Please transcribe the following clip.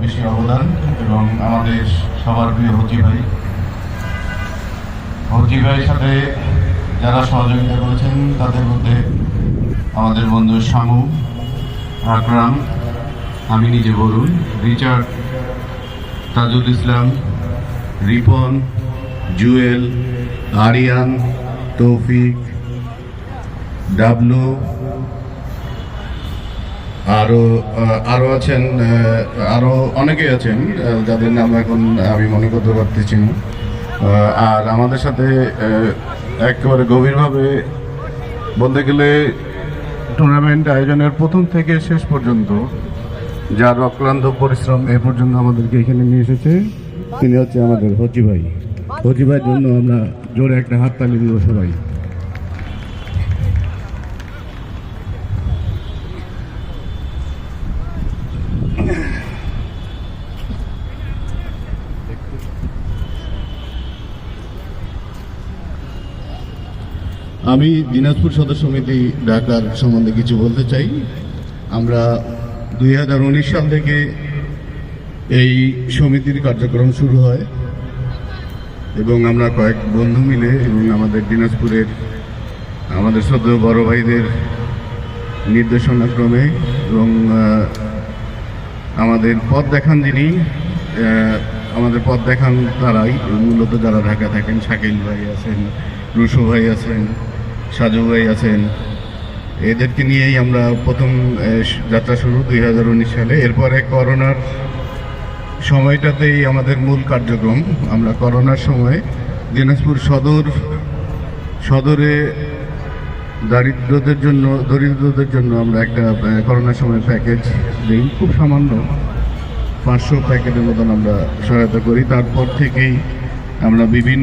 বেশি অবদান এবং আমাদের সবার প্রিয় হজি ভাই। হজি ভাইয়ের সাথে যারা সহযোগিতা করেছেন, তাদের মধ্যে আমাদের বন্ধু শামু আকরাম, আমি নিজে বলুন রিচার্ড, তাজুল ইসলাম, রিপন, জুয়েল, আরিয়ান, তৌফিক, ডাবলু আরও আহ, আরও আছেন আহ, আরও অনেকেই আছেন যাদের নাম এখন আমি মনে করতে পারতেছি না। আর আমাদের সাথে একেবারে গভীরভাবে বলতে গেলে টুর্নামেন্ট আয়োজনের প্রথম থেকে শেষ পর্যন্ত যার অক্লান্ত পরিশ্রম এ পর্যন্ত আমাদেরকে এখানে নিয়ে এসেছে তিনি হচ্ছে আমাদের হজি ভাই। হজি ভাইয়ের জন্য আমরা জোরে একটা হাততালি দিব সবাই। আমি দিনাজপুর সদস্য সমিতি ঢাকার সম্বন্ধে কিছু বলতে চাই। আমরা দুই হাজার উনিশ সাল থেকে এই সমিতির কার্যক্রম শুরু হয় এবং আমরা কয়েক বন্ধু মিলে এবং আমাদের দিনাজপুরের আমাদের শ্রদ্ধ বড় ভাইদের নির্দেশনাক্রমে এবং আমাদের পথ দেখান যিনি আমাদের পথ দেখান তারাই। মূলত যারা ঢাকা থাকেন, শাকিল ভাই আছেন, রুশো ভাই আছেন, সাজু ভাই আছেন, এদেরকে নিয়েই আমরা প্রথম যাত্রা শুরু দুই হাজার উনিশ সালে। এরপরে করোনার সময়টাতেই আমাদের মূল কার্যক্রম, আমরা করোনার সময় দিনাজপুর সদর, সদরে দারিদ্রদের জন্য, দরিদ্রদের জন্য আমরা একটা করোনার সময় প্যাকেজ দিই। খুব সামান্য। পাঁচশো প্যাকেটের মতন আমরা সহায়তা করি। তারপর থেকেই আমরা বিভিন্ন